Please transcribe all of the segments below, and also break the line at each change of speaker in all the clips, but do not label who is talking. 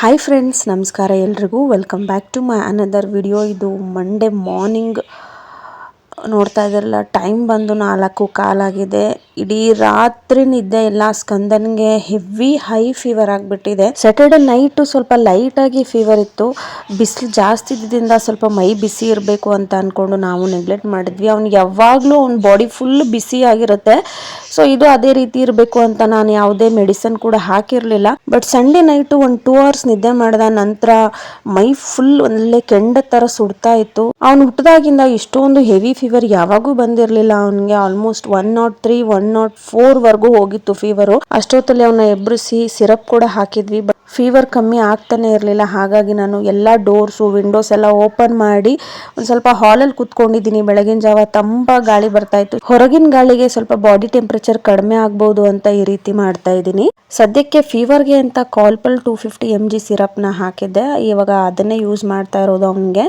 Hi friends ನಮಸ್ಕಾರ ಎಲ್ರಿಗೂ. Welcome back to my another video ಇದು ಮಂಡೇ ಮಾರ್ನಿಂಗ್ ನೋಡ್ತಾ ಇದ್ದಾರಲ್ಲ ಟೈಮ್ ಬಂದು ನಾಲ್ಕು ಕಾಲಾಗಿದೆ ಇಡೀ ರಾತ್ರಿ ನಿದ್ದೆ ಇಲ್ಲ, ಸ್ಕಂದನ್ಗೆ ಹೆವಿ ಹೈ ಫೀವರ್ ಆಗಿಬಿಟ್ಟಿದೆ. ಸ್ಯಾಟರ್ಡೆ ನೈಟು ಸ್ವಲ್ಪ ಲೈಟಾಗಿ ಫೀವರ್ ಇತ್ತು. ಬಿಸಿಲು ಜಾಸ್ತಿ ಇದ್ದಿದ್ದರಿಂದ ಸ್ವಲ್ಪ ಮೈ ಬಿಸಿ ಇರಬೇಕು ಅಂತ ಅಂದ್ಕೊಂಡು ನಾವು ನೆಗ್ಲೆಕ್ಟ್ ಮಾಡಿದ್ವಿ. ಅವ್ನು ಯಾವಾಗಲೂ ಅವ್ನ ಬಾಡಿ ಫುಲ್ ಬಿಸಿ ಆಗಿರುತ್ತೆ. ಸೊ ಇದು ಅದೇ ರೀತಿ ಇರಬೇಕು ಅಂತ ನಾನು ಯಾವುದೇ ಮೆಡಿಸನ್ ಕೂಡ ಹಾಕಿರಲಿಲ್ಲ. ಬಟ್ ಸಂಡೇ ನೈಟ್ ಒಂದು ಟೂ ಅವರ್ಸ್ ನಿದ್ದೆ ಮಾಡಿದ ನಂತರ ಮೈ ಫುಲ್ ಒಂದೇ ಕೆಂಡ ತರ ಸುಡ್ತಾ ಇತ್ತು. ಅವ್ನು ಹುಟ್ಟದಾಗಿಂದ ಇಷ್ಟೊಂದು ಹೆವಿ ಫೀವರ್ ಯಾವಾಗೂ ಬಂದಿರಲಿಲ್ಲ. ಅವನಿಗೆ almost one nought three one nought four ವರೆಗೂ ಹೋಗಿತ್ತು ಫೀವರು ಅಷ್ಟೊತ್ತಲ್ಲಿ ಅವನ್ನ ಎಬ್ರಿಸಿ ಸಿರಪ್ ಕೂಡ ಹಾಕಿದ್ವಿ. ಬಟ್ ಫೀವರ್ ಕಮ್ಮಿ ಆಗ್ತಾನೆ ಇರಲಿಲ್ಲ. ಹಾಗಾಗಿ ನಾನು ಎಲ್ಲ ಡೋರ್ಸು ವಿಂಡೋಸ್ ಎಲ್ಲ ಓಪನ್ ಮಾಡಿ ಒಂದು ಸ್ವಲ್ಪ ಹಾಲಲ್ಲಿ ಕೂತ್ಕೊಂಡಿದ್ದೀನಿ. ಬೆಳಗಿನ ಜಾವ ತಂಪ ಗಾಳಿ ಬರ್ತಾ ಇತ್ತು. ಹೊರಗಿನ ಗಾಳಿಗೆ ಸ್ವಲ್ಪ ಬಾಡಿ ಟೆಂಪರೇಚರ್ ಕಡಿಮೆ ಆಗ್ಬೋದು ಅಂತ ಈ ರೀತಿ ಮಾಡ್ತಾ ಇದ್ದೀನಿ. ಸದ್ಯಕ್ಕೆ ಫೀವರ್ಗೆ ಅಂತ Calpol two fifty M G ಸಿರಪ್ನ ಹಾಕಿದ್ದೆ. ಇವಾಗ ಅದನ್ನೇ ಯೂಸ್ ಮಾಡ್ತಾ ಇರೋದು ಅವನಿಗೆ.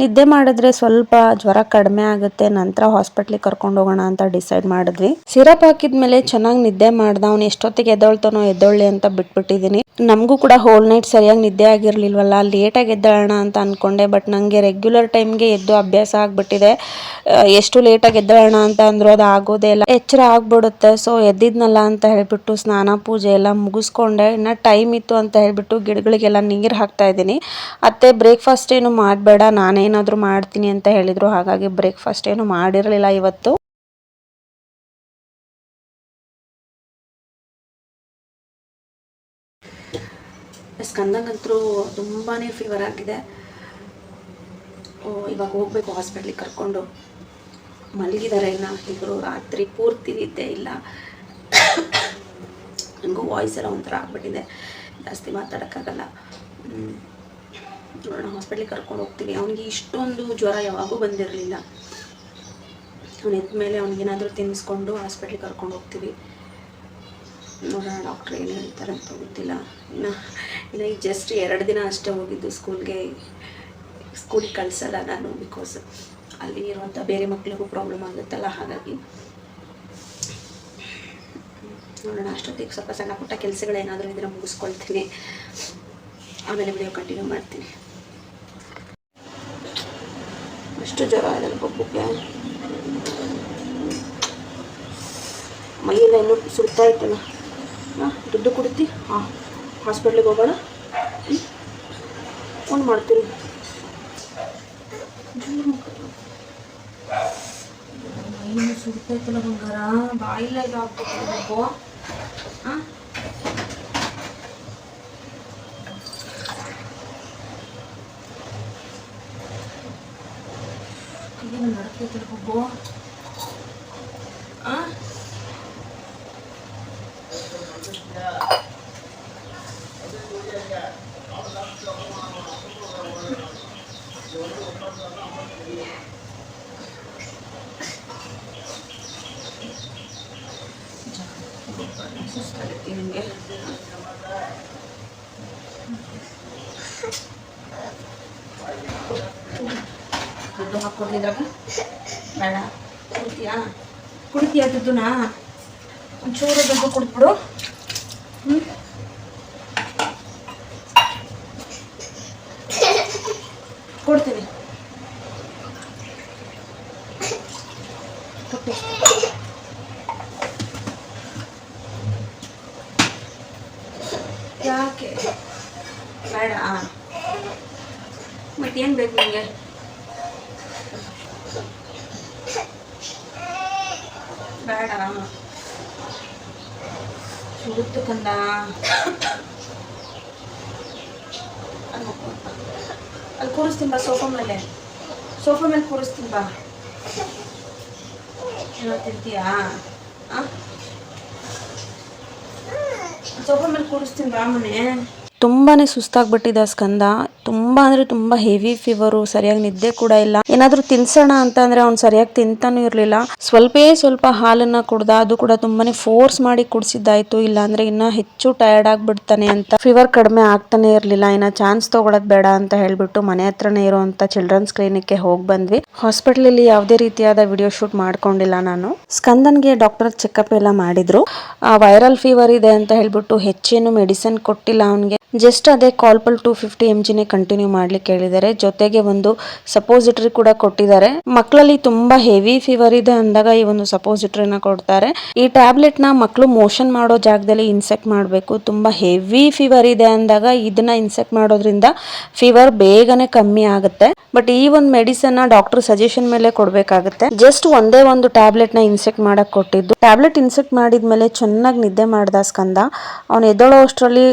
ನಿದ್ದೆ ಮಾಡಿದ್ರೆ ಸ್ವಲ್ಪ ಜ್ವರ ಕಡಿಮೆ ಆಗುತ್ತೆ. ನಂತರ ಹಾಸ್ಪಿಟ್ಲಿಗೆ ಕರ್ಕೊಂಡು ಹೋಗೋಣ ಅಂತ ಡಿಸೈಡ್ ಮಾಡಿದ್ವಿ. ಸಿರಪ್ ಹಾಕಿದ್ಮೇಲೆ ಚೆನ್ನಾಗಿ ನಿದ್ದೆ ಮಾಡ್ದ. ಅವ್ನು ಎಷ್ಟೊತ್ತಿಗೆ ಎದ್ದೊಳ್ತಾನೋ ಎದ್ದೊಳ್ಳಿ ಅಂತ ಬಿಟ್ಬಿಟ್ಟಿದ್ದೀನಿ. ನಮಗೂ ಕೂಡ ಹೋಲ್ ನೈಟ್ ಸರಿಯಾಗಿ ನಿದ್ದೆ ಆಗಿರಲಿಲ್ವಲ್ಲ ಲೇಟಾಗಿ ಎದ್ದೇಳೋಣ ಅಂತ ಅಂದ್ಕೊಂಡೆ ಬಟ್ ನನಗೆ ರೆಗ್ಯುಲರ್ ಟೈಮ್ಗೆ ಎದ್ದು ಅಭ್ಯಾಸ ಆಗಿಬಿಟ್ಟಿದೆ. ಎಷ್ಟು ಲೇಟಾಗಿ ಎದ್ದೇಳೋಣ ಅಂತ ಅಂದರೂ ಅದು ಆಗೋದೇ ಇಲ್ಲ. ಎಚ್ಚರ ಆಗ್ಬಿಡುತ್ತೆ. ಸೊ ಎದ್ದಿದ್ನಲ್ಲ ಅಂತ ಹೇಳಿಬಿಟ್ಟು ಸ್ನಾನ, ಪೂಜೆ ಎಲ್ಲ ಮುಗಿಸ್ಕೊಂಡೆ. ಇನ್ನು ಟೈಮ್ ಇತ್ತು ಅಂತ ಹೇಳಿಬಿಟ್ಟು ಗಿಡಗಳಿಗೆಲ್ಲ ನೀರು ಹಾಕ್ತಾ ಇದ್ದೀನಿ. ಅತ್ತೆ ಬ್ರೇಕ್ಫಾಸ್ಟ್ ಏನು ಮಾಡಬೇಡ, ನಾನೇನಾದರೂ ಮಾಡ್ತೀನಿ ಅಂತ ಹೇಳಿದರು. ಹಾಗಾಗಿ ಬ್ರೇಕ್ಫಾಸ್ಟ್ ಏನು ಮಾಡಿರಲಿಲ್ಲ ಇವತ್ತು. ಸ್ಕಂದಂಗಂತರೂ ತುಂಬಾ ಫೀವರ್ ಆಗಿದೆ. ಇವಾಗ ಹೋಗಬೇಕು ಹಾಸ್ಪಿಟ್ಲಿಗೆ ಕರ್ಕೊಂಡು. ಮಲಗಿದ್ದಾರೆ ಇನ್ನು. ಇಬ್ಬರು ರಾತ್ರಿ ಪೂರ್ತಿ ನಿದ್ದೆ ಇಲ್ಲ. ನನಗೂ ವಾಯ್ಸ್ ಎಲ್ಲ ಒಂಥರ ಆಗಿಬಿಟ್ಟಿದೆ. ಜಾಸ್ತಿ ಮಾತಾಡೋಕ್ಕಾಗಲ್ಲ. ನೋಡೋಣ ಹಾಸ್ಪಿಟ್ಲಿಗೆ ಕರ್ಕೊಂಡು ಹೋಗ್ತೀವಿ. ಅವನಿಗೆ ಇಷ್ಟೊಂದು ಜ್ವರ ಯಾವಾಗೂ ಬಂದಿರಲಿಲ್ಲ. ಅವನು ಎದ್ದ ಮೇಲೆ ಅವ್ನಿಗೇನಾದರೂ ತಿನ್ನಿಸ್ಕೊಂಡು ಹಾಸ್ಪಿಟ್ಲಿಗೆ ಕರ್ಕೊಂಡು ಹೋಗ್ತೀವಿ. ನೋಡೋಣ ಡಾಕ್ಟ್ರ್ ಏನು ಹೇಳ್ತಾರೆ ಅಂತ ಗೊತ್ತಿಲ್ಲ. ಇನ್ನು ಇನ್ನು ಈಗ ಜಸ್ಟ್ ಎರಡು ದಿನ ಅಷ್ಟೇ ಹೋಗಿದ್ದು ಸ್ಕೂಲ್ಗೆ. ಸ್ಕೂಲಿಗೆ ಕಳಿಸಲ್ಲ ನಾನು ಬಿಕಾಸ್ ಅಲ್ಲಿ ಇರುವಂಥ ಬೇರೆ ಮಕ್ಕಳಿಗೂ ಪ್ರಾಬ್ಲಮ್ ಆಗುತ್ತಲ್ಲ ಹಾಗಾಗಿ. ನೋಡೋಣ, ಅಷ್ಟೊತ್ತಿಗೆ ಸ್ವಲ್ಪ ಸಣ್ಣ ಪುಟ್ಟ ಕೆಲಸಗಳೇನಾದರೂ ಇದ್ರೆ ಮುಗಿಸ್ಕೊಳ್ತೀನಿ. ಆಮೇಲೆ ವಿಡಿಯೋ ಕಂಟಿನ್ಯೂ ಮಾಡ್ತೀನಿ. ಎಷ್ಟು ಜ್ವರ ಇದೆಲ್ಲ ಪಪ್ಪುಗೆ ಮೈಯೆಲ್ಲ ಇನ್ನೂ ಸುಡ್ತಾ ಇತ್ತಲ್ಲ. ದುಡ್ಡು ಕೊಡ್ತಿ? ಹಾಂ ಹಾಸ್ಪಿಟ್ಲಿಗೆ ಹೋಗೋಣ. ಫೋನ್ ಮಾಡ್ತೀರಿ ಏನು ಸುಡ್ತಾ ಇತ್ತಲ್ಲ ಬಂಗಾರ ಬಾಯಿಲ್ಲ ಇದು ಆಗ್ಬೇಕು ಹಾಂ ಏನು ನಡ್ತೈತಲ್ಲ ಬಬ್ಬು ಹಾಂ ನಿಮಗೆ ದುಡ್ಡು ಹಾಕ್ಕೊಡ್ಲಿದ್ರಾಗ ಬೇಡ ಕುಡ್ತೀಯಾ? ಕುಡ್ತೀಯಾ ದುಡ್ಡುನಾ ಒಂಚೂರು ದುಡ್ಡು ಕುಡ್ಬಿಡು ಹ್ಞೂ ಕೊಡ್ತೀನಿ ಕೊಟ್ಟು ಯಾಕೆ? ಬೇಡ ಮತ್ತೇನು ಬೇಕು ನಿಮಗೆ ಬೇಡ ಸುಡುತ್ತು ಕಂದ. ಅಲ್ಲಿ ಕೂರಿಸ್ತೀನಿ ಬಾ, ಸೋಫಾ ಮೇಲೆ. ಸೋಫಾ ಮೇಲೆ ಕೂರಿಸ್ತೀನಿ ಬಾ. ಏನೋ ತಿಂತೀಯಾ? ಆ? ಸೋಫಾ ಮೇಲೆ ಕೂರಿಸ್ತೀನಿ ತುಂಬಾನೇ ಸುಸ್ತಾಗ್ಬಿಟ್ಟಿದೆ ಸ್ಕಂದ. ತುಂಬ ತುಂಬಾ ಅಂದ್ರೆ ತುಂಬಾ ಹೆವಿ ಫೀವರು ಸರಿಯಾಗಿ ನಿದ್ದೆ ಕೂಡ ಇಲ್ಲ. ಏನಾದ್ರೂ ತಿನ್ಸೋಣ ಅಂತ ಅಂದ್ರೆ ಅವ್ನು ಸರಿಯಾಗಿ ತಿಂತಾನೂ ಇರ್ಲಿಲ್ಲ. ಸ್ವಲ್ಪೇ ಸ್ವಲ್ಪ ಹಾಲನ್ನ ಕುಡ್ದ, ಅದು ಕೂಡ ತುಂಬಾನೇ ಫೋರ್ಸ್ ಮಾಡಿ ಕುಡಿಸಿದ್ದಾಯ್ತು. ಇಲ್ಲ ಅಂದ್ರೆ ಇನ್ನ ಹೆಚ್ಚು ಟಯರ್ಡ್ ಆಗ್ಬಿಡ್ತಾನೆ ಅಂತ. ಫೀವರ್ ಕಡಿಮೆ ಆಗ್ತಾನೆ ಇರ್ಲಿಲ್ಲ. ಇನ್ನ ಚಾನ್ಸ್ ತಗೊಳಕ್ ಬೇಡ ಅಂತ ಹೇಳ್ಬಿಟ್ಟು ಮನೆ ಹತ್ರನೇ ಇರುವಂತ ಚಿಲ್ಡ್ರನ್ಸ್ ಕ್ಲಿನಿಕ್ಗೆ ಹೋಗಿ ಬಂದ್ವಿ. ಹಾಸ್ಪಿಟಲ್ ಅಲ್ಲಿ ಯಾವುದೇ ರೀತಿಯಾದ ವಿಡಿಯೋ ಶೂಟ್ ಮಾಡ್ಕೊಂಡಿಲ್ಲ ನಾನು. ಸ್ಕಂದನ್ಗೆ ಡಾಕ್ಟರ್ ಚೆಕಪ್ ಎಲ್ಲ ಮಾಡಿದ್ರು. ವೈರಲ್ ಫೀವರ್ ಇದೆ ಅಂತ ಹೇಳ್ಬಿಟ್ಟು ಹೆಚ್ಚೇನು ಮೆಡಿಸಿನ್ ಕೊಟ್ಟಿಲ್ಲ ಅವನಿಗೆ. ಜಸ್ಟ್ ಅದೇ ಕಾಲ್ಪಲ್ ಟೂ ಫಿಫ್ಟಿ ಎಂ ಜಿನೇ ಕಂಟಿನ್ಯೂ ಮಾಡ್ಲಿಕ್ಕೆ ಹೇಳಿದ್ದಾರೆ ಜೊತೆಗೆ ಒಂದು ಸಪೋಸಿಟರಿ ಕೂಡ ಕೊಟ್ಟಿದ್ದಾರೆ ಮಕ್ಕಳಲ್ಲಿ ತುಂಬಾ ಹೆವಿ ಫೀವರ್ ಇದೆ ಅಂದಾಗ ಈ ಒಂದು ಸಪೋಸಿಟರಿನ ಕೊಡ್ತಾರೆ. ಈ ಟ್ಯಾಬ್ಲೆಟ್ನ ಮಕ್ಕಳು ಮೋಷನ್ ಮಾಡೋ ಜಾಗದಲ್ಲಿ ಇನ್ಸೆಕ್ಟ್ ಮಾಡಬೇಕು. ತುಂಬಾ ಹೆವಿ ಫೀವರ್ ಇದೆ ಅಂದಾಗ ಇದನ್ನ ಇನ್ಸೆಕ್ಟ್ ಮಾಡೋದ್ರಿಂದ ಫೀವರ್ ಬೇಗನೆ ಕಮ್ಮಿ ಆಗುತ್ತೆ. ಬಟ್ ಈ ಒಂದು ಮೆಡಿಸನ್ ಡಾಕ್ಟರ್ ಸಜೆಷನ್ ಮೇಲೆ ಕೊಡಬೇಕಾಗುತ್ತೆ. ಜಸ್ಟ್ ಒಂದೇ ಒಂದು ಟ್ಯಾಬ್ಲೆಟ್ನ ಇನ್ಸೆಕ್ಟ್ ಮಾಡಕ್ ಕೊಟ್ಟಿದ್ದು. ಟ್ಯಾಬ್ಲೆಟ್ ಇನ್ಸೆಕ್ಟ್ ಮಾಡಿದ್ಮೇಲೆ ಚೆನ್ನಾಗಿ ನಿದ್ದೆ ಮಾಡ್ದ ಸ್ಕಂದ. ಅವ್ನು ಎದ್ದೊಳೋ ಅಷ್ಟರಲ್ಲಿ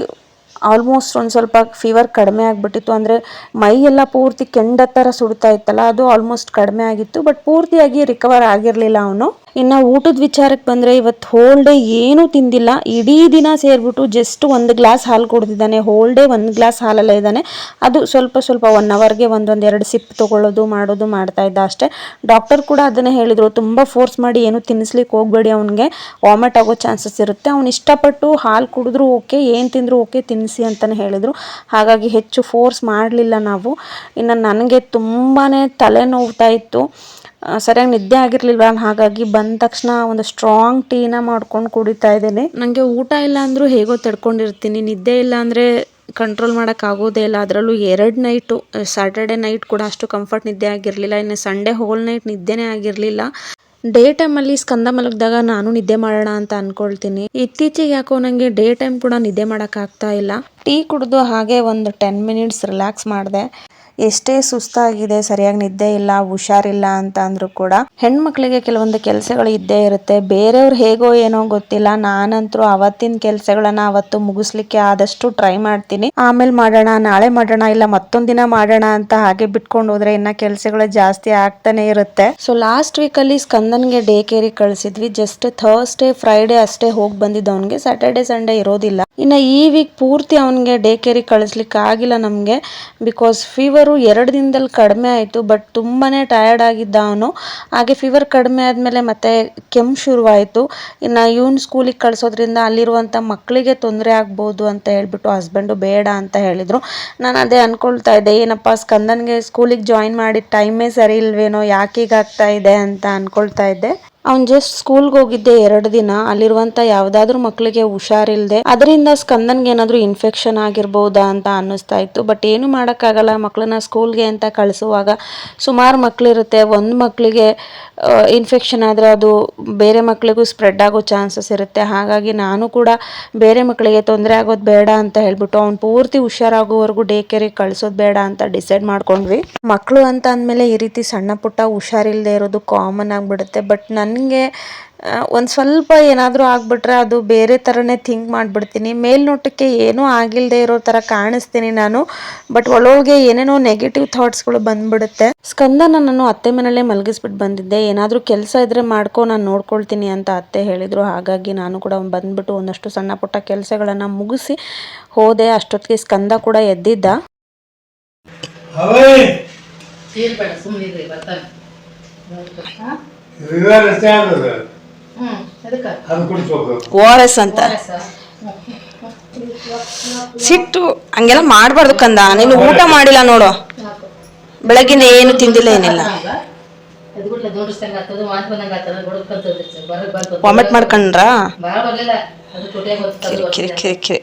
ಆಲ್ಮೋಸ್ಟ್ ಒಂದು ಸ್ವಲ್ಪ ಫೀವರ್ ಕಡಿಮೆ ಆಗಿಬಿಟ್ಟಿತ್ತು. ಅಂದರೆ ಮೈ ಎಲ್ಲ ಪೂರ್ತಿ ಕೆಂಡ ಥರ ಸುಡ್ತಾ ಇತ್ತಲ್ಲ, ಅದು ಆಲ್ಮೋಸ್ಟ್ ಕಡಿಮೆ ಆಗಿತ್ತು. ಬಟ್ ಪೂರ್ತಿಯಾಗಿ ರಿಕವರ್ ಆಗಿರಲಿಲ್ಲ ಅವನು. ಇನ್ನು ಊಟದ ವಿಚಾರಕ್ಕೆ ಬಂದರೆ ಇವತ್ತು ಹೋಲ್ ಡೇ ಏನೂ ತಿಂದಿಲ್ಲ. ಇಡೀ ದಿನ ಸೇರಿಬಿಟ್ಟು ಜಸ್ಟ್ ಒಂದು ಗ್ಲಾಸ್ ಹಾಲು ಕುಡ್ದಿದ್ದಾನೆ. ಹೋಲ್ ಡೇ ಒಂದು ಗ್ಲಾಸ್ ಹಾಲಲ್ಲೇ ಇದ್ದಾನೆ. ಅದು ಸ್ವಲ್ಪ ಸ್ವಲ್ಪ ಒನ್ ಅವರ್ಗೆ ಒಂದೊಂದು ಎರಡು ಸಿಪ್ ತೊಗೊಳ್ಳೋದು, ಮಾಡೋದು ಮಾಡ್ತಾ ಇದ್ದ ಅಷ್ಟೇ. ಡಾಕ್ಟರ್ ಕೂಡ ಅದನ್ನೇ ಹೇಳಿದರು. ತುಂಬ ಫೋರ್ಸ್ ಮಾಡಿ ಏನು ತಿನ್ನಿಸ್ಲಿಕ್ಕೆ ಹೋಗಬೇಡಿ ಅವನಿಗೆ. ವಾಮಿಟ್ ಆಗೋ ಚಾನ್ಸಸ್ ಇರುತ್ತೆ. ಅವ್ನು ಇಷ್ಟಪಟ್ಟು ಹಾಲು ಕುಡಿದ್ರೂ ಓಕೆ, ಏನು ತಿಂದರೂ ಓಕೆ ತಿನ್ನಿಸಿ ಅಂತಲೇ ಹೇಳಿದರು. ಹಾಗಾಗಿ ಹೆಚ್ಚು ಫೋರ್ಸ್ ಮಾಡಲಿಲ್ಲ ನಾವು. ಇನ್ನು ನನಗೆ ತುಂಬಾ ತಲೆನೋವ್ತಾ ಇತ್ತು. ಸರಿಯಾಗಿ ನಿದ್ದೆ ಆಗಿರ್ಲಿಲ್ವ? ಹಾಗಾಗಿ ಬಂದ ತಕ್ಷಣ ಒಂದು ಸ್ಟ್ರಾಂಗ್ ಟೀನ ಮಾಡ್ಕೊಂಡು ಕುಡಿತಾ ಇದ್ದೇನೆ. ನನಗೆ ಊಟ ಇಲ್ಲ ಅಂದರೂ ಹೇಗೋ ತಡ್ಕೊಂಡಿರ್ತೀನಿ. ನಿದ್ದೆ ಇಲ್ಲ ಅಂದರೆ ಕಂಟ್ರೋಲ್ ಮಾಡೋಕೆ ಆಗೋದೇ ಇಲ್ಲ. ಅದರಲ್ಲೂ ಎರಡು ನೈಟು ಸ್ಯಾಟರ್ಡೆ ನೈಟ್ ಕೂಡ ಅಷ್ಟು ಕಂಫರ್ಟ್ ನಿದ್ದೆ ಆಗಿರಲಿಲ್ಲ. ಇನ್ನು ಸಂಡೇ ಹೋಲ್ ನೈಟ್ ನಿದ್ದೆನೇ ಆಗಿರಲಿಲ್ಲ. ಡೇ ಟೈಮಲ್ಲಿ ಸ್ಕಂದ ಮಲಗಿದಾಗ ನಾನು ನಿದ್ದೆ ಮಾಡೋಣ ಅಂತ ಅಂದ್ಕೊಳ್ತೀನಿ ಇತ್ತೀಚೆಗೆ ಯಾಕೋ ನನಗೆ ಡೇ ಟೈಮ್ ಕೂಡ ನಿದ್ದೆ ಮಾಡೋಕ್ಕಾಗ್ತಾ ಇಲ್ಲ. ಟೀ ಕುಡಿದು ಹಾಗೆ ಒಂದು ಟೆನ್ ಮಿನಿಟ್ಸ್ ರಿಲ್ಯಾಕ್ಸ್ ಮಾಡಿದೆ. ಎಷ್ಟೇ ಸುಸ್ತಾಗಿದೆ, ಸರಿಯಾಗಿ ನಿದ್ದೆ ಇಲ್ಲ, ಹುಷಾರಿಲ್ಲ ಅಂತ ಅಂದ್ರೂ ಕೂಡ ಹೆಣ್ಮಕ್ಳಿಗೆ ಕೆಲವೊಂದು ಕೆಲಸಗಳು ಇದ್ದೇ ಇರುತ್ತೆ. ಬೇರೆಯವ್ರು ಹೇಗೋ ಏನೋ ಗೊತ್ತಿಲ್ಲ. ನಾನಂತರೂ ಅವತ್ತಿನ ಕೆಲಸಗಳನ್ನ ಅವತ್ತು ಮುಗಿಸ್ಲಿಕ್ಕೆ ಆದಷ್ಟು ಟ್ರೈ ಮಾಡ್ತೀನಿ. ಆಮೇಲೆ ಮಾಡೋಣ, ನಾಳೆ ಮಾಡೋಣ, ಇಲ್ಲ ಮತ್ತೊಂದು ದಿನ ಮಾಡೋಣ ಅಂತ ಹಾಗೆ ಬಿಟ್ಕೊಂಡು ಹೋದ್ರೆ ಇನ್ನ ಕೆಲಸಗಳು ಜಾಸ್ತಿ ಆಗ್ತಾನೆ ಇರುತ್ತೆ. ಸೊ ಲಾಸ್ಟ್ ವೀಕ್ ಅಲ್ಲಿ ಸ್ಕಂದನ್ಗೆ ಡೇ ಕೇರಿ ಕಳಿಸಿದ್ವಿ. ಜಸ್ಟ್ ಥರ್ಸ್ಡೇ ಫ್ರೈಡೇ ಅಷ್ಟೇ ಹೋಗಿ ಬಂದಿದ್ದ ಅವನಿಗೆ. ಸಾಟರ್ಡೆ ಸಂಡೇ ಇರೋದಿಲ್ಲ. ಇನ್ನ ಈ ವೀಕ್ ಪೂರ್ತಿ ಅವನಿಗೆ ಡೇ ಕೇರಿ ಕಳಿಸ್ಲಿಕ್ಕೆ ಆಗಿಲ್ಲ ನಮಗೆ. ಬಿಕಾಸ್ ಫೀವರು ಎರಡು ದಿನದಲ್ಲಿ ಕಡಿಮೆ ಆಯಿತು, ಬಟ್ ತುಂಬಾ ಟಯರ್ಡ್ ಆಗಿದ್ದ ಅವನು. ಹಾಗೆ ಫೀವರ್ ಕಡಿಮೆ ಆದಮೇಲೆ ಮತ್ತೆ ಕೆಮ್ಮು ಶುರುವಾಯಿತು. ಇನ್ನು ಇವನ್ ಸ್ಕೂಲಿಗೆ ಕಳಿಸೋದ್ರಿಂದ ಅಲ್ಲಿರುವಂಥ ಮಕ್ಕಳಿಗೆ ತೊಂದರೆ ಆಗ್ಬೋದು ಅಂತ ಹೇಳಿಬಿಟ್ಟು ಹಸ್ಬೆಂಡು ಬೇಡ ಅಂತ ಹೇಳಿದರು. ನಾನು ಅದೇ ಅಂದ್ಕೊಳ್ತಾ ಇದ್ದೆ, ಏನಪ್ಪ ಸ್ಕಂದನ್ಗೆ ಸ್ಕೂಲಿಗೆ ಜಾಯಿನ್ ಮಾಡಿದ ಟೈಮೇ ಸರಿ ಇಲ್ವೇನೋ, ಯಾಕೆ ಹೀಗಾಗ್ತಾ ಇದೆ ಅಂತ ಅಂದ್ಕೊಳ್ತಾ ಇದ್ದೆ. ಅವ್ನು ಜಸ್ಟ್ ಸ್ಕೂಲ್ಗೆ ಹೋಗಿದ್ದೆ ಎರಡು ದಿನ. ಅಲ್ಲಿರುವಂತ ಯಾವ್ದಾದ್ರು ಮಕ್ಕಳಿಗೆ ಹುಷಾರಿಲ್ದೆ. ಅದರಿಂದ ಸ್ಕಂದನ್ಗೆ ಏನಾದ್ರು ಇನ್ಫೆಕ್ಷನ್ ಆಗಿರ್ಬೋದಾ ಅಂತ ಅನ್ನಿಸ್ತಾ ಇತ್ತು. ಬಟ್ ಏನು ಮಾಡೋಕ್ಕಾಗಲ್ಲ. ಮಕ್ಕಳನ್ನ ಸ್ಕೂಲ್ಗೆ ಅಂತ ಕಳಿಸುವಾಗ ಸುಮಾರು ಮಕ್ಕಳಿರುತ್ತೆ ಒಂದು ಮಕ್ಕಳಿಗೆ ಇನ್ಫೆಕ್ಷನ್ ಆದರೆ ಅದು ಬೇರೆ ಮಕ್ಕಳಿಗೂ ಸ್ಪ್ರೆಡ್ ಆಗೋ ಚಾನ್ಸಸ್ ಇರುತ್ತೆ. ಹಾಗಾಗಿ ನಾನು ಕೂಡ ಬೇರೆ ಮಕ್ಕಳಿಗೆ ತೊಂದರೆ ಆಗೋದು ಬೇಡ ಅಂತ ಹೇಳ್ಬಿಟ್ಟು ಅವ್ನು ಪೂರ್ತಿ ಹುಷಾರಾಗೋವರೆಗೂ ಡೇ ಕೇರಿಗೆ ಕಳಿಸೋದು ಬೇಡ ಅಂತ ಡಿಸೈಡ್ ಮಾಡ್ಕೊಂಡ್ವಿ. ಮಕ್ಕಳು ಅಂತ ಅಂದಮೇಲೆ ಈ ರೀತಿ ಸಣ್ಣ ಪುಟ್ಟ ಹುಷಾರಿಲ್ಲದೆ ಇರೋದು ಕಾಮನ್ ಆಗಿಬಿಡುತ್ತೆ. ಬಟ್ ನನಗೆ ಒಂದು ಸ್ವಲ್ಪ ಏನಾದರೂ ಆಗಿಬಿಟ್ರೆ ಅದು ಬೇರೆ ಥರನೇ ಥಿಂಕ್ ಮಾಡಿಬಿಡ್ತೀನಿ. ಮೇಲ್ನೋಟಕ್ಕೆ ಏನೂ ಆಗಿಲ್ಲದೆ ಇರೋ ಥರ ಕಾಣಿಸ್ತೀನಿ ನಾನು. ಬಟ್ ಒಳಗೆ ಏನೇನೋ ನೆಗೆಟಿವ್ ಥಾಟ್ಸ್ಗಳು ಬಂದ್ಬಿಡುತ್ತೆ. ಸ್ಕಂದನ ನಾನು ಅತ್ತೆ ಮನೆಯಲ್ಲೇ ಮಲಗಿಸ್ಬಿಟ್ಟು ಬಂದಿದ್ದೆ. ಏನಾದರೂ ಕೆಲಸ ಇದ್ದರೆ ಮಾಡ್ಕೊ ನಾನು ನೋಡ್ಕೊಳ್ತೀನಿ ಅಂತ ಅತ್ತೆ ಹೇಳಿದರು. ಹಾಗಾಗಿ ನಾನು ಕೂಡ ಬಂದ್ಬಿಟ್ಟು ಒಂದಷ್ಟು ಸಣ್ಣ ಪುಟ್ಟ ಕೆಲಸಗಳನ್ನು ಮುಗಿಸಿ ಹೋದೆ. ಅಷ್ಟೊತ್ತಿಗೆ ಸ್ಕಂದ ಕೂಡ ಎದ್ದಿದ್ದ.
ಅವೇ
ಓ ಆರ್ ಎಸ್ ಅಂತ. ಸಿಟ್ಟು ಹಂಗೆಲ್ಲ ಮಾಡಬಾರ್ದು ಕಂದ. ನೀನು ಊಟ ಮಾಡಿಲ್ಲ ನೋಡು. ಬೆಳಗಿನ ಏನು ತಿಂದಿಲ್ಲ ಏನಿಲ್ಲ. ವಾಮಿಟ್ ಮಾಡ್ಕೊಂಡ್ರಾ?
ಭಾಳ ಬರಲಿಲ್ಲ. ಅದು ತುಟಿಯಾಗ
ಕಿರಿ ಕಿರಿ ಕಿರಿ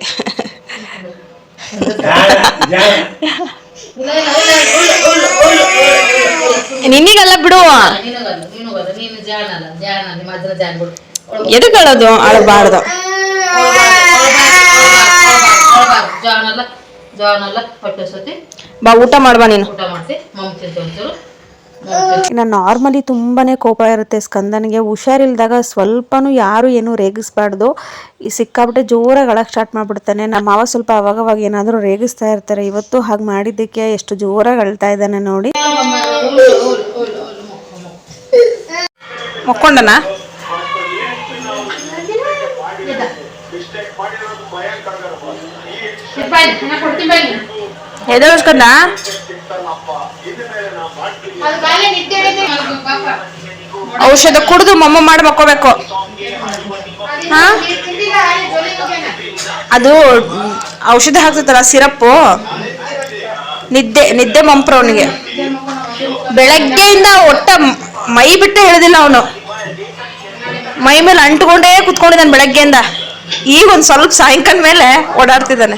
ಕಿರಿ
ಇಲ್ಲ ಇಲ್ಲ ಇಲ್ಲ ಉಳ್ಳು ಉಳ್ಳು ಉಳ್ಳು ಉಳ್ಳು ಉಳ್ಳು
ನಿನಗಲ್ಲ ಬಿಡು
ಬಿಡು
ಎದಗಳದು ಅಳಬಾರ್ದು ಬಾ ಊಟ ಮಾಡ್ಬಾ ನೀನು.
ಊಟ ಮಾಡ್ತಿ ಮಮ್ತಿಂತ ಒಂಚೂರು
ಇನ್ನು ನಾರ್ಮಲಿ ತುಂಬಾನೇ ಕೋಪ ಇರುತ್ತೆ ಸ್ಕಂದನಿಗೆ. ಹುಷಾರಿಲ್ದಾಗ ಸ್ವಲ್ಪನೂ ಯಾರು ಏನು ರೇಗಿಸ್ಬಾರ್ದು. ಈ ಸಿಕ್ಕಾಬಿಟ್ಟೆ ಜೋರಾಗಿ ಅಳಕ್ಕೆ ಸ್ಟಾರ್ಟ್ ಮಾಡಿಬಿಡ್ತಾನೆ. ನಮ್ಮ ಮಾವ ಸ್ವಲ್ಪ ಅವಾಗವಾಗ ಏನಾದರೂ ರೇಗಿಸ್ತಾ ಇರ್ತಾರೆ. ಇವತ್ತು ಹಾಗೆ ಮಾಡಿದ್ದಕ್ಕೆ ಎಷ್ಟು ಜೋರಾಗಿ ಅಳ್ತಾ ಇದ್ದಾನೆ ನೋಡಿ. ಮಕ್ಕೊಂಡನ?
ಕೊಡ್ತೀನಿ ಪಾಪ.
ಔಷಧ ಕುಡಿದು ಮಮ್ಮ ಮಾಡಿ ಮಕ್ಕೋಬೇಕು. ಹಾ? ಅದು ಔಷಧ ಹಾಕ್ತೈತಲ್ಲ ಸಿರಪ್ ನಿದ್ದೆ ನಿದ್ದೆ ಮಂಪ್ರ ಅವನಿಗೆ. ಬೆಳಗ್ಗೆಯಿಂದ ಒಟ್ಟ ಮೈ ಬಿಟ್ಟು ಹೇಳಿದಿಲ್ಲ ಅವನು. ಮೈ ಮೇಲೆ ಅಂಟ್ಕೊಂಡೇ ಕುತ್ಕೊಂಡಿದ್ದಾನೆ ಬೆಳಗ್ಗೆಯಿಂದ. ಈಗ ಒಂದು ಸ್ವಲ್ಪ ಸಾಯಂಕಾಲ ಮೇಲೆ ಓಡಾಡ್ತಿದ್ದಾನೆ.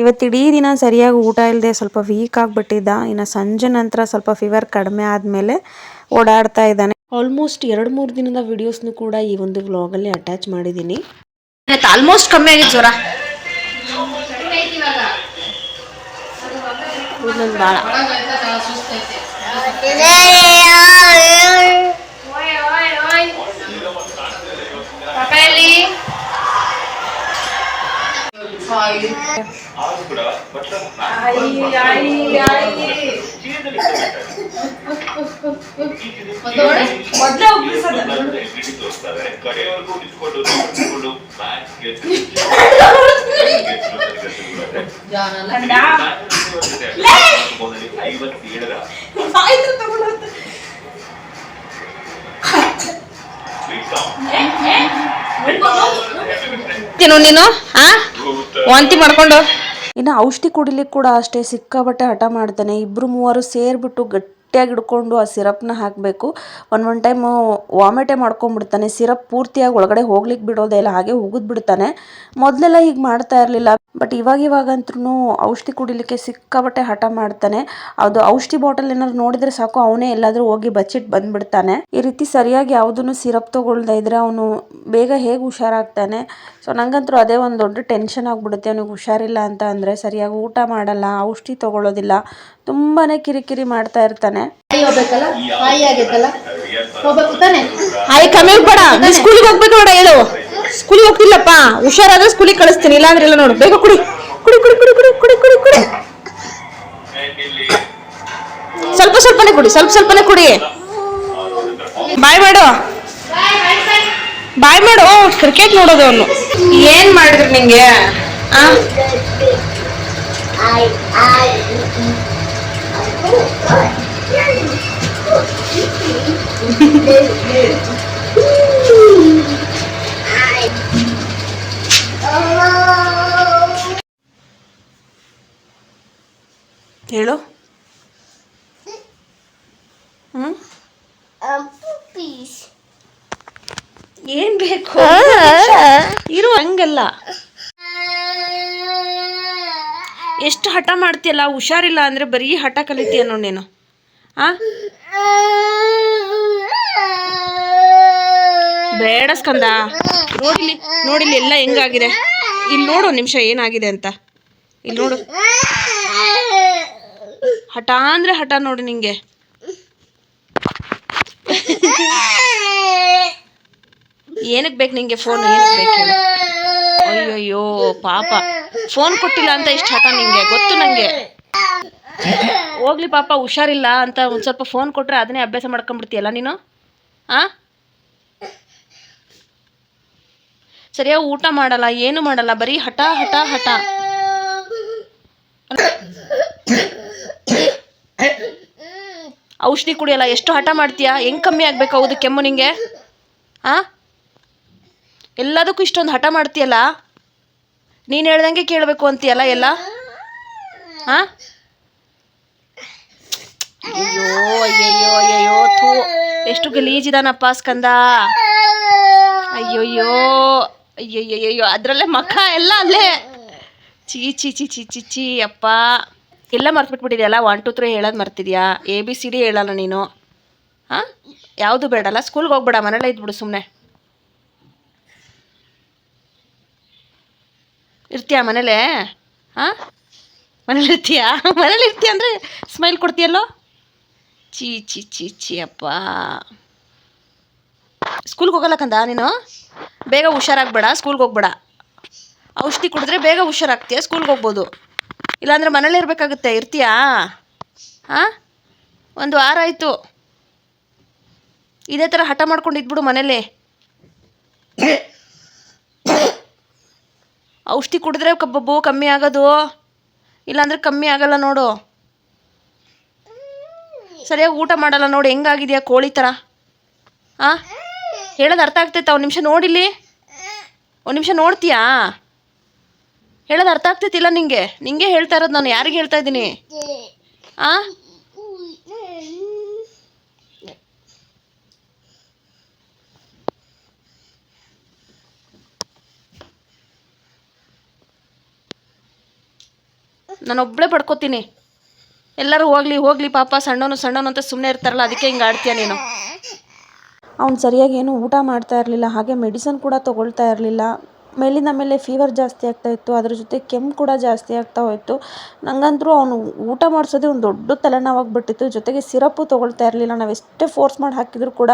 ಇವತ್ತು ಇಡೀ ದಿನ ಸರಿಯಾಗಿ ಊಟ ಇಲ್ಲದೆ ಸ್ವಲ್ಪ ವೀಕ್ ಆಗಿಬಿಟ್ಟಿದ್ದ. ಇನ್ನು ಸಂಜೆ ನಂತರ ಸ್ವಲ್ಪ ಫೀವರ್ ಕಡಿಮೆ ಆದಮೇಲೆ ಓಡಾಡ್ತಾ ಇದ್ದಾನೆ. ಆಲ್ಮೋಸ್ಟ್ ಎರಡು ಮೂರು ದಿನದ ವಿಡಿಯೋಸ್ನು ಕೂಡ ಈ ಒಂದು ವ್ಲಾಗಲ್ಲಿ ಅಟ್ಯಾಚ್ ಮಾಡಿದ್ದೀನಿ. ಆಲ್ಮೋಸ್ಟ್ ಕಮ್ಮಿ ಆಗಿದೆ ಜ್ವರ. ಭಾಳ
ಒಳಗ್ ಮೊದ್ಲೇ
ಕಡೆಯವರೆಗೂ ನಿಂತ್ಕೊಂಡು ನೋಡ್ಕೊಂಡು ಮ್ಯಾಚ್
ಜಾನಲ್ಲ.
ಐವತ್ತೇಳರ
ತಿನ್ನು ನೀನು ಆ ವಾಂತಿ ಮಾಡ್ಕೊಂಡು. ಇನ್ನು ಔಷಧಿ ಕುಡಿಲಿಕ್ಕೆ ಕೂಡ ಅಷ್ಟೇ ಸಿಕ್ಕಾಬಟ್ಟೆ ಹಠ ಮಾಡ್ತಾನೆ. ಇಬ್ಬರು ಮೂವರು ಸೇರಿಬಿಟ್ಟು ಗಟ್ಟಿಯಾಗಿ ಹಿಡ್ಕೊಂಡು ಆ ಸಿರಪ್ನ ಹಾಕಬೇಕು. ಒಂದು ಒನ್ ಟೈಮು ವಾಮಿಟೇ ಮಾಡ್ಕೊಂಡ್ಬಿಡ್ತಾನೆ. ಸಿರಪ್ ಪೂರ್ತಿಯಾಗಿ ಒಳಗಡೆ ಹೋಗ್ಲಿಕ್ಕೆ ಬಿಡೋದೇ ಇಲ್ಲ, ಹಾಗೆ ಉಗಿದ್ಬಿಡ್ತಾನೆ ಮೊದಲೆಲ್ಲ ಹೀಗೆ ಮಾಡ್ತಾ ಇರಲಿಲ್ಲ. ಬಟ್ ಇವಾಗ ಇವಾಗಂತೂ ಔಷಧಿ ಕುಡಿಲಿಕ್ಕೆ ಸಿಕ್ಕಾಬಟ್ಟೆ ಹಠ ಮಾಡ್ತಾನೆ. ಅದು ಔಷಧಿ ಬಾಟಲ್ ಏನಾದ್ರು ನೋಡಿದ್ರೆ ಸಾಕು ಅವನೇ ಎಲ್ಲಾದ್ರೂ ಹೋಗಿ ಬಚ್ಚಿಟ್ಟು ಬಂದ್ಬಿಡ್ತಾನೆ. ಈ ರೀತಿ ಸರಿಯಾಗಿ ಯಾವುದನ್ನು ಸಿರಪ್ ತೊಗೊಳ್ದೇ ಇದ್ರೆ ಅವನು ಬೇಗ ಹೇಗೆ ಹುಷಾರಾಗ್ತಾನೆ? ಸೊ ನಂಗಂತೂ ಅದೇ ಒಂದು ದೊಡ್ಡ ಟೆನ್ಷನ್ ಆಗಿಬಿಡುತ್ತೆ. ಅವನಿಗೆ ಹುಷಾರಿಲ್ಲ ಅಂತ ಅಂದರೆ ಸರಿಯಾಗಿ ಊಟ ಮಾಡಲ್ಲ ಔಷಧಿ ತಗೊಳ್ಳೋದಿಲ್ಲ ತುಂಬಾ ಕಿರಿಕಿರಿ ಮಾಡ್ತಾ ಇರ್ತಾನೆ. ಹಾಯ್ ಕಮ್ಮಿ ಬೇಡ ಸ್ಕೂಲಿಗೆ ಹೋಗ್ಬೇಕು ನೋಡ ಹೇಳು. ಸ್ಕೂಲಿಗೆ ಹೋಗ್ತಿಲ್ಲಪ್ಪ ಹುಷಾರಾದ್ರೆ ಸ್ಕೂಲಿಗೆ ಕಳಿಸ್ತೀನಿ, ಇಲ್ಲಾಂದ್ರೆ ಇಲ್ಲ ನೋಡು. ಬೇಗ ಕುಡಿ. ಕುಡಿ ಕುಡಿ ಕುಡಿ ಕುಡಿ ಕುಡಿ ಕುಡಿ ಕುಡಿ. ಸ್ವಲ್ಪ ಸ್ವಲ್ಪನೇ ಕುಡಿ, ಸ್ವಲ್ಪ ಸ್ವಲ್ಪನೇ ಕುಡಿ. ಬಾಯ್ ಮಾಡು.
ಬಾಯ್
ಮಾಡು. ಕ್ರಿಕೆಟ್ ನೋಡೋದು ಅವನು. ಏನ್ ಮಾಡಿದ್ರು ನಿಂಗೆ? ಆ? ಹೇಳು. ಹ್ಮ್? ಏನ್ ಬೇಕು? ಇರು ಹಂಗಲ್ಲ. ಎಷ್ಟು ಹಠ ಮಾಡ್ತೀಯಲ್ಲ ಹುಷಾರಿಲ್ಲ ಅಂದ್ರೆ ಬರೀ ಹಠ ಕಲಿತೀಯ ನೋಡಿ ನೀನು. ಆ? ಬೇಡ ಸ್ಕಂದ. ನೋಡಿಲಿ ನೋಡಿಲಿ ಎಲ್ಲ ಹೆಂಗಾಗಿದೆ? ಇಲ್ಲಿ ನೋಡು ಒಂದ್ ನಿಮಿಷ ಏನಾಗಿದೆ ಅಂತ. ಇಲ್ಲಿ ನೋಡು. ಹಠ ಅಂದ್ರೆ ಹಠ ನೋಡಿ ನಿಂಗೆ. ಏನಕ್ಕೆ ಬೇಕು ನಿಂಗೆ ಫೋನ್ ಬೇಕು ಅಯ್ಯಯ್ಯೋ, ಪಾಪ. ಫೋನ್ ಕೊಟ್ಟಿಲ್ಲ ಅಂತ ಇಷ್ಟು ಹಠ ನಿಂಗೆ, ಗೊತ್ತು ನಂಗೆ. ಹೋಗ್ಲಿ ಪಾಪ, ಹುಷಾರಿಲ್ಲ ಅಂತ ಒಂದು ಸ್ವಲ್ಪ ಫೋನ್ ಕೊಟ್ರೆ ಅದನ್ನೇ ಅಭ್ಯಾಸ ಮಾಡ್ಕೊಂಡ್ಬಿಡ್ತೀಯಲ್ಲ ನೀನು? ಆ? ಸರಿಯಾಗಿ ಊಟ ಮಾಡಲ್ಲ, ಏನು ಮಾಡಲ್ಲ, ಬರೀ ಹಠ ಹಠ ಹಠ. ಔಷಧಿ ಕುಡಿಯಲ್ಲ, ಎಷ್ಟು ಹಠ ಮಾಡ್ತೀಯಾ? ಹೆಂಗ್ ಕಮ್ಮಿ ಆಗ್ಬೇಕು ಹೌದು ಕೆಮ್ಮು ನಿಂಗೆ? ಆ? ಎಲ್ಲದಕ್ಕೂ ಇಷ್ಟೊಂದು ಹಠ ಮಾಡ್ತೀಯಲ್ಲ? ನೀನು ಹೇಳ್ದಂಗೆ ಕೇಳಬೇಕು ಅಂತೀಯಲ್ಲ ಎಲ್ಲ? ಹಾ ಅಯ್ಯೋ, ಅಯ್ಯಯ್ಯೋ ಅಯ್ಯಯ್ಯೋ, ಥೂ. ಎಷ್ಟು ಗಲೀಜಿದಾನಪ್ಪ ಸ್ಕಂದ. ಅಯ್ಯೋಯ್ಯೋ ಅಯ್ಯಯ್ಯಯ್ಯೋ ಅದರಲ್ಲೇ ಮಖ ಎಲ್ಲ ಅಲ್ಲೇ. ಚೀ ಚೀ, ಚಿ ಚಿ ಚಿ ಚಿ, ಅಪ್ಪ. ಎಲ್ಲ ಮರ್ತ್ಬಿಟ್ಬಿಟ್ಟಿದ್ಯಲ್ಲ? ಒನ್ ಟು ತ್ರೀ ಹೇಳೋದು ಮರ್ತಿದ್ಯಾ? ಎ ಬಿ ಸಿ ಡಿ ಹೇಳಲ್ಲ ನೀನು? ಹಾಂ ಯಾವುದು ಬೇಡಲ್ಲ? ಸ್ಕೂಲ್ಗೆ ಹೋಗ್ಬೇಡ, ಮನೇಲೇ ಇದ್ಬಿಡು ಸುಮ್ಮನೆ ಇರ್ತೀಯಾ ಮನೇಲೆ? ಹಾಂ ಮನೇಲಿ ಇರ್ತೀಯಾ? ಮನೇಲಿ ಇರ್ತೀಯ ಅಂದರೆ ಸ್ಮೈಲ್ ಕೊಡ್ತೀಯಲ್ಲೋ? ಚೀ ಚಿ ಚಿ ಚಿ ಅಪ್ಪ ಸ್ಕೂಲ್ಗೆ ಹೋಗಲ್ಲ ಕಂದ ನೀನು? ಬೇಗ ಹುಷಾರಾಗಬೇಡ ಸ್ಕೂಲ್ಗೆ ಹೋಗ್ಬೇಡ. ಔಷಧಿ ಕುಡಿದ್ರೆ ಬೇಗ ಹುಷಾರಾಗ್ತೀಯ? ಸ್ಕೂಲ್ಗೆ ಹೋಗ್ಬೋದು. ಇಲ್ಲಾಂದ್ರೆ ಮನೇಲಿ ಇರಬೇಕಾಗುತ್ತೆ, ಇರ್ತೀಯಾ? ಹಾಂ? ಒಂದು ವಾರ ಆಯಿತು. ಇದೇ ಥರ ಹಠ ಮಾಡ್ಕೊಂಡು ಇದ್ಬಿಡು ಮನೇಲಿ. ಔಷಧಿ ಕುಡಿದ್ರೆ ಕಬ್ಬಬ್ಬು ಕಮ್ಮಿ ಆಗೋದು? ಇಲ್ಲಾಂದರೆ ಕಮ್ಮಿ ಆಗಲ್ಲ ನೋಡು. ಸರಿಯಾಗಿ ಊಟ ಮಾಡಲ್ಲ ನೋಡು, ಹೆಂಗಾಗಿದೆಯಾ ಕೋಳಿ ಥರ ಹಾಂ? ಹೇಳೋದು ಅರ್ಥ ಆಗ್ತೈತೆ ಒಂದು ನಿಮಿಷ ನೋಡಿಲ್ಲಿ. ಒಂದು ನಿಮಿಷ ನೋಡ್ತೀಯಾ? ಹೇಳೋದು ಅರ್ಥ ಆಗ್ತೈತಿಲ್ಲ ನಿಂಗೆ? ನಿಂಗೆ ಹೇಳ್ತಾ ಇರೋದು ನಾನು ಯಾರಿಗೆ ಹೇಳ್ತಾ ಇದ್ದೀನಿ? ಆ? ನಾನು ಒಬ್ಬಳೇ ಪಡ್ಕೋತೀನಿ. ಎಲ್ಲರೂ ಹೋಗ್ಲಿ ಹೋಗ್ಲಿ ಪಾಪ, ಸಣ್ಣವನು ಸಣ್ಣವನು ಅಂತ ಸುಮ್ಮನೆ ಇರ್ತಾರಲ್ಲ, ಅದಕ್ಕೆ ಹಿಂಗೆ ಆಡ್ತೀಯ ನೀನು? ಅವ್ನು ಸರಿಯಾಗಿ ಏನು ಊಟ ಮಾಡ್ತಾ ಇರಲಿಲ್ಲ, ಹಾಗೆ ಮೆಡಿಸನ್ ಕೂಡ ತೊಗೊಳ್ತಾ ಇರಲಿಲ್ಲ. ಮೇಲಿಂದ ಮೇಲೆ ಫೀವರ್ ಜಾಸ್ತಿ ಆಗ್ತಾ ಇತ್ತು, ಅದ್ರ ಜೊತೆ ಕೆಮ್ಮು ಕೂಡ ಜಾಸ್ತಿ ಆಗ್ತಾ ಹೋಯಿತು. ನನಗಂತೂ ಅವನು ಊಟ ಮಾಡಿಸೋದೇ ಒಂದು ದೊಡ್ಡ ತಲೆನೋವಾಗ್ಬಿಟ್ಟಿತ್ತು. ಜೊತೆಗೆ ಸಿರಪ್ಪು ತೊಗೊಳ್ತಾ ಇರಲಿಲ್ಲ. ನಾವು ಎಷ್ಟೇ ಫೋರ್ಸ್ ಮಾಡಿ ಹಾಕಿದ್ರು ಕೂಡ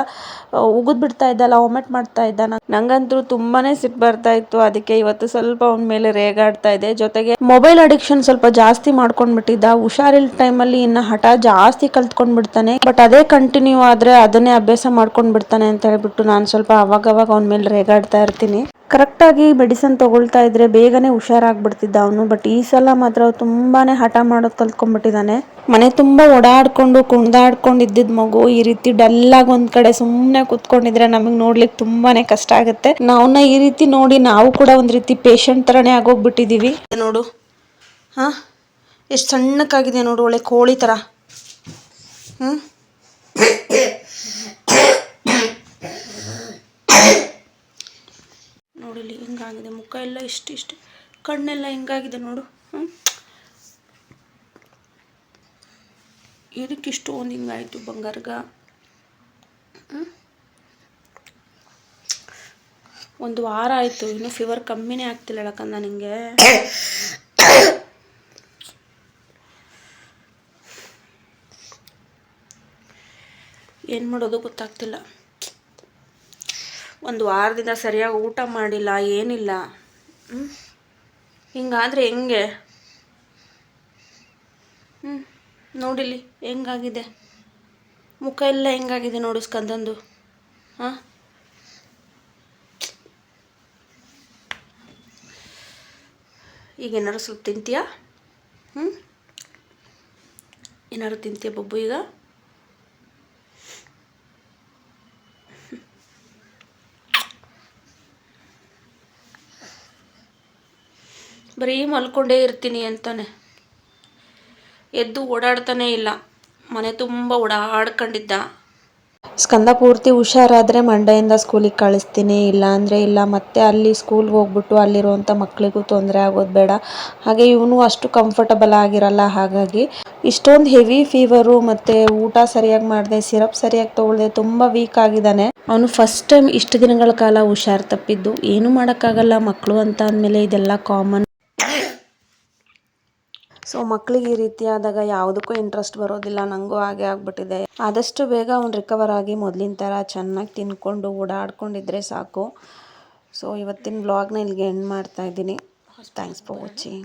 ಉಗಿದ್ ಬಿಡ್ತಾ ಇದ್ದಲ್ಲ ವಾಮಿಟ್ ಮಾಡ್ತಾ ಇದ್ದ. ನಂಗ್- ನಂಗಂತೂ ತುಂಬಾ ಸಿಟ್ಟು ಬರ್ತಾ ಇತ್ತು. ಅದಕ್ಕೆ ಇವತ್ತು ಸ್ವಲ್ಪ ಅವನ ಮೇಲೆ ರೇಗಾಡ್ತಾ ಇದೆ. ಜೊತೆಗೆ ಮೊಬೈಲ್ ಅಡಿಕ್ಷನ್ ಸ್ವಲ್ಪ ಜಾಸ್ತಿ ಮಾಡ್ಕೊಂಡ್ಬಿಟ್ಟಿದ್ದ. ಹುಷಾರಿಲ್ ಟೈಮಲ್ಲಿ ಇನ್ನು ಹಠ ಜಾಸ್ತಿ ಕಲ್ತ್ಕೊಂಡ್ಬಿಡ್ತಾನೆ. ಬಟ್ ಅದೇ ಕಂಟಿನ್ಯೂ ಆದರೆ ಅದನ್ನೇ ಅಭ್ಯಾಸ ಮಾಡ್ಕೊಂಡ್ಬಿಡ್ತಾನೆ ಅಂತ ಹೇಳ್ಬಿಟ್ಟು ನಾನು ಸ್ವಲ್ಪ ಅವಾಗವಾಗ ಅವನ ಮೇಲೆ ರೇಗಾಡ್ತಾ ಇರ್ತೀನಿ. ಕರೆಕ್ಟಾಗಿ ಮೆಡಿಸನ್ ತೊಗೊಳ್ತಾ ಇದ್ದರೆ ಬೇಗನೆ ಹುಷಾರಾಗ್ಬಿಡ್ತಿದ್ದ ಅವನು. ಬಟ್ ಈ ಸಲ ಮಾತ್ರ ತುಂಬಾ ಹಠ ಮಾಡೋದು ಕಲ್ತ್ಕೊಂಡ್ಬಿಟ್ಟಿದ್ದಾನೆ ಮನೆ ತುಂಬ ಓಡಾಡಿಕೊಂಡು, ಕುಣ್ದಾಡ್ಕೊಂಡು ಇದ್ದಿದ್ದ ಮಗು ಈ ರೀತಿ ಡಲ್ಲಾಗಿ ಒಂದು ಕಡೆ ಸುಮ್ಮನೆ ಕೂತ್ಕೊಂಡಿದ್ರೆ ನಮಗೆ ನೋಡ್ಲಿಕ್ಕೆ ತುಂಬಾ ಕಷ್ಟ ಆಗುತ್ತೆ. ನಾವನ್ನ ಈ ರೀತಿ ನೋಡಿ ನಾವು ಕೂಡ ಒಂದು ರೀತಿ ಪೇಷಂಟ್ ಥರನೇ ಆಗೋಗ್ಬಿಟ್ಟಿದ್ದೀವಿ ನೋಡು? ಹಾಂ? ಎಷ್ಟು ಸಣ್ಣಕ್ಕಾಗಿದೆ ನೋಡು, ಒಳ್ಳೆ ಕೋಳಿ ಥರ ಹ್ಮ್? ಹಿಂಗಾಗಿದೆ? ಮುಖ ಎಲ್ಲ ಇಷ್ಟು ಇಷ್ಟು ಕಣ್ಣೆಲ್ಲ ಹಿಂಗಾಗಿದೆ ನೋಡು. ಹ್ಞೂ ಇದಕ್ಕಿಷ್ಟು ಒಂದು ಹಿಂಗಾಯಿತು ಬಂಗಾರಗ? ಒಂದು ವಾರ ಆಯಿತು, ಇನ್ನೂ ಫೀವರ್ ಕಮ್ಮಿನೇ ಆಗ್ತಿಲ್ಲ ಯಾಕಂದ ನನಗೆ ಏನು ಮಾಡೋದು ಗೊತ್ತಾಗ್ತಿಲ್ಲ. ಒಂದು ವಾರದಿಂದ ಸರಿಯಾಗಿ ಊಟ ಮಾಡಿಲ್ಲ, ಏನಿಲ್ಲ. ಹಿಂಗಾದರೆ ಹೆಂಗೆ? ಹ್ಞೂ ನೋಡಿಲಿ ಹೆಂಗಾಗಿದೆ? ಮುಖ ಎಲ್ಲ ಹೆಂಗಾಗಿದೆ ನೋಡು ಸ್ಕಂದಂದು ಹಾಂ? ಈಗ ಏನಾದ್ರು ಸ್ವಲ್ಪ ತಿಂತೀಯಾ? ಹ್ಞೂ ಏನಾದ್ರು ತಿಂತೀಯ ಬೊಬ್ಬು ಈಗ? ಬರೀ ಮಲ್ಕೊಂಡೇ ಇರ್ತೀನಿ ಅಂತಾನೆ. ಎದ್ದು ಓಡಾಡ್ತಾನೆ ಇಲ್ಲ. ಮನೆ ತುಂಬ ಓಡಾಡ್ಕೊಂಡಿದ್ದ. ಸ್ಕಂದ ಪೂರ್ತಿ ಹುಷಾರಾದರೆ ಮಂಡೆಯಿಂದ ಸ್ಕೂಲಿಗೆ ಕಳಿಸ್ತೀನಿ ಇಲ್ಲ ಅಂದರೆ ಇಲ್ಲ. ಮತ್ತೆ ಅಲ್ಲಿ ಸ್ಕೂಲ್ಗೆ ಹೋಗ್ಬಿಟ್ಟು ಅಲ್ಲಿರುವಂಥ ಮಕ್ಕಳಿಗೂ ತೊಂದರೆ ಆಗೋದು ಬೇಡ. ಹಾಗೆ ಇವನು ಅಷ್ಟು ಕಂಫರ್ಟಬಲ್ ಆಗಿರಲ್ಲ. ಹಾಗಾಗಿ ಇಷ್ಟೊಂದು ಹೆವಿ ಫೀವರು ಮತ್ತು ಊಟ ಸರಿಯಾಗಿ ಮಾಡಿದೆ ಸಿರಪ್ ಸರಿಯಾಗಿ ತೊಗೊಳ್ದೆ ತುಂಬ ವೀಕ್ ಆಗಿದ್ದಾನೆ. ಅವನು ಫಸ್ಟ್ ಟೈಮ್ ಇಷ್ಟು ದಿನಗಳ ಕಾಲ ಹುಷಾರು ತಪ್ಪಿದ್ದು. ಏನೂ ಮಾಡೋಕ್ಕಾಗಲ್ಲ ಮಕ್ಕಳು ಅಂತ ಅಂದಮೇಲೆ ಇದೆಲ್ಲ ಕಾಮನ್ ಸೊ ಮಕ್ಕಳಿಗೆ ಈ ರೀತಿ ಆದಾಗ ಯಾವುದಕ್ಕೂ ಇಂಟ್ರೆಸ್ಟ್ ಬರೋದಿಲ್ಲ. ನನಗೂ ಹಾಗೆ ಆಗಿಬಿಟ್ಟಿದೆ. ಆದಷ್ಟು ಬೇಗ ಅವ್ನು ರಿಕವರ್ ಆಗಿ ಮೊದಲಿನ ಥರ ಚೆನ್ನಾಗಿ ತಿನ್ಕೊಂಡು ಓಡಾಡ್ಕೊಂಡಿದ್ರೆ ಸಾಕು. ಸೊ ಇವತ್ತಿನ ಬ್ಲಾಗ್ನ ಇಲ್ಲಿಗೆ ಎಂಡ್ ಮಾಡ್ತಾ ಇದ್ದೀನಿ. Thanks for watching